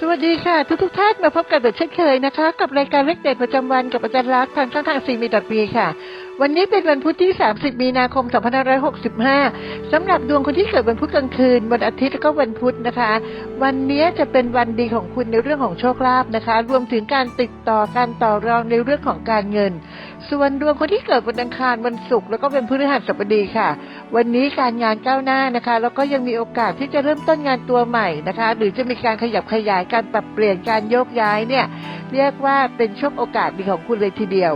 สวัสดีค่ะ ทุกทุกท่านมาพบกันแบบเช่นเคยนะคะ กับรายการเล็กเด็ดประจำวันกับอาจารย์ลักษณ์ทางช่องทางซีมีดอทบีค่ะ วันนี้เป็นวันพุธที่ 30 มีนาคม 2565สำหรับดวงคนที่เกิดวันพุธกลางคืน วันอาทิตย์และก็วันพุธนะคะ วันนี้จะเป็นวันดีของคุณในเรื่องของโชคลาภนะคะ รวมถึงการติดต่อการต่อรองในเรื่องของการเงิน ส่วนดวงคนที่เกิดวันอังคารวันศุกร์แล้วก็เป็นพฤหัสบดีค่ะ วันนี้การงานก้าวหน้านะคะ แล้วก็ยังมีโอกาสที่จะเริ่มต้นงานตัวใหม่นะคะ หรือจะมีการขยับขยายการปรับเปลี่ยนการโยกย้ายเนี่ยเรียกว่าเป็นช่วงโอกาสดีของคุณเลยทีเดียว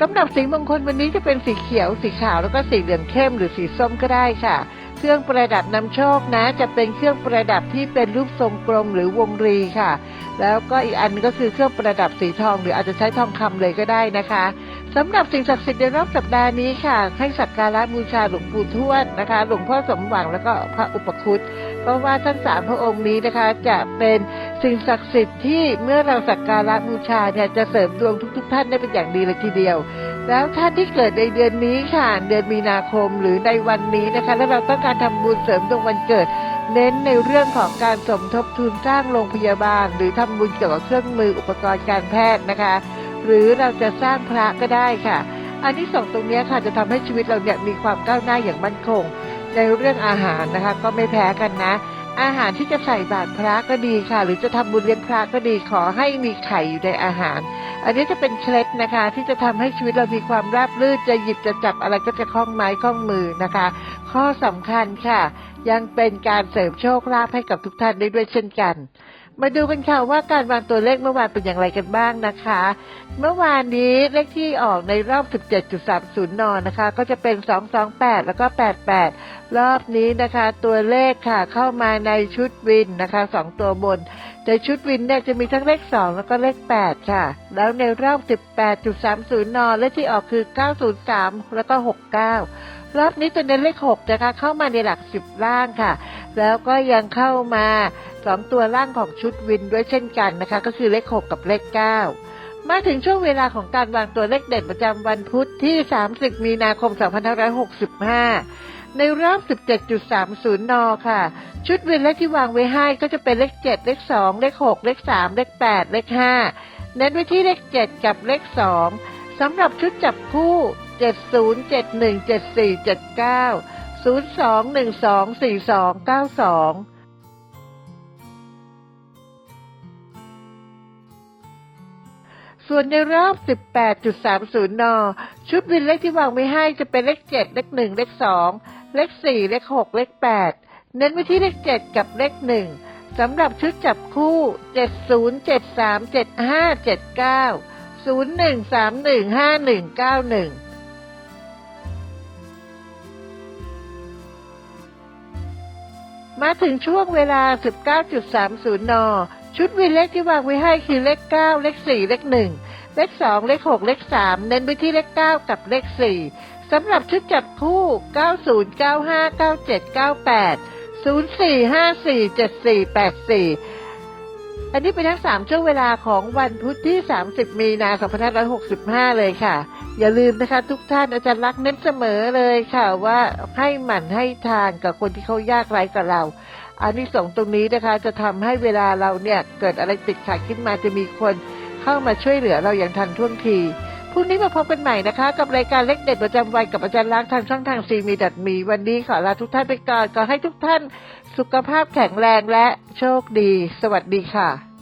สำหรับสีมงคลวันนี้จะเป็นสีเขียว สีขาวแล้วก็สีเหลืองเข้มหรือสีส้มก็ได้ค่ะ เครื่องประดับนำโชคนะ จะเป็นเครื่องประดับที่เป็นรูปทรงกลมหรือวงรีค่ะ แล้วก็อีกอันก็คือเครื่องประดับสีทอง หรืออาจจะใช้ทองคำเลยก็ได้นะคะ สำหรับสิ่งศักดิ์สิทธิ์ในรอบสัปดาห์นี้ค่ะ ให้สักการะบูชาหลวงปู่ทวดนะคะ หลวงพ่อสมหวังแล้วก็พระอุปคุตเพราะว่าทั้งสามพระองค์นี้นะคะ จะเป็นสิ่งศักดิ์สิทธิ์ที่เมื่อเราสักการะบูชาเนี่ยจะเสริมดวงทุก ๆ ท่านได้เป็นอย่างดีเลยทีเดียว แล้วท่านที่เกิดในเดือนนี้ค่ะ เดือนมีนาคมหรือในวันนี้นะคะ แล้วเราต้องการทำบุญเสริมดวงวันเกิด เน้นในเรื่องของการสมทบทุนสร้างโรงพยาบาล หรือทำบุญเกี่ยวกับเครื่องมืออุปกรณ์การแพทย์นะคะ หรือเราจะสร้างพระก็ได้ค่ะ อันที่สองตรงนี้ค่ะจะทำให้ชีวิตเราเนี่ยมีความก้าวหน้าอย่างมั่นคง ในเรื่องอาหารนะคะก็ไม่แพ้กันนะ อาหารที่จะใส่บาตรพระก็ดีค่ะ หรือจะทำบุญเลี้ยงพระก็ดีขอให้มีไข่อยู่ในอาหาร อันนี้จะเป็นเคล็ดนะคะ ที่จะทำให้ชีวิตเรามีความราบรื่นจะหยิบจะจับอะไรก็จะคล่องไม้คล่องมือนะคะ ข้อสำคัญค่ะ ยังเป็นการเสริมโชคลาภให้กับทุกท่านได้ด้วยเช่นกัน มาดูกันค่ะว่าการวางตัวเลขเมื่อวานเป็นอย่างไรกันบ้างนะคะ เมื่อวานนี้เลขที่ออกในรอบ 17.30นนะคะ ก็จะเป็น 228 แล้วก็ 88 รอบนี้นะคะ ตัวเลขค่ะเข้ามาในชุดวินนะคะ 2 ตัวบน ในชุดวินเนี่ยจะมีทั้งเลข 2 แล้วก็เลข 8 ค่ะ แล้วในรอบ 18.30นเลขที่ออกคือ 903 แล้วก็ 69 รอบนี้ตัวเน้นเลข 6 นะคะ เข้ามาในหลัก 10 ล่างค่ะ แล้วก็ยังเข้ามา สองตัวล่างของชุดวินด้วยเช่นกันนะคะ ก็คือเลข6กับเลข9มาถึงช่วงเวลาของการวางตัวเลขเด่นประจำวันพุธที่ 30 มีนาคม 2565 ในรอบ 17.30 น ค่ะ ชุดวินเลขที่วางไว้ให้ก็จะเป็นเลข 7 เลข 2 เลข 6 เลข 3 เลข 8 เลข 5 เน้นไว้ที่เลข 7 กับเลข 2 สำหรับชุดจับคู่ 70 71 ส่วนในรอบ 18.30 น ชุดวินเลขที่วางไว้ให้จะเป็นเลข 7 เลข 1 เลข 2 เลข 4 เลข 6 เลข 8 เน้นไว้ที่เลข 7 กับเลข 1 สำหรับชุดจับคู่ 70 73 75 79 01 31 51 91มาถึงช่วงเวลา 19.30 น ชุดวินเลขที่วางไว้ให้คือเลข9เลข4เลข1เลข2เลข6เลข3เน้นไปที่เลข9กับเลข4สำหรับชุดจับคู่ 90 95 97 98 04 54 74 84 อันนี้เป็นทั้ง 3 ช่วงเวลาของวันพุธที่ 30 มีนาคม2565 เลยค่ะ อย่าลืมนะคะทุกท่านอาจารย์รักเน้นเสมอเลยค่ะว่าให้หมั่นให้ทานกับคนที่เขายากไร้กับเรา อันนี้ส่งตรงนี้นะคะ จะทำให้เวลาเราเนี่ยเกิดอะไรติดขัดขึ้นมาจะมีคนเข้ามาช่วยเหลือเราอย่างทันท่วงทีพรุ่งนี้มาพบกันใหม่นะคะ กับรายการเล็กเด็ดประจำวันกับอาจารย์ล้างทางช่องทางซีมีดัดมี วันนี้ขอลาทุกท่านไปก่อนขอให้ทุกท่านสุขภาพแข็งแรงและโชคดี สวัสดีค่ะ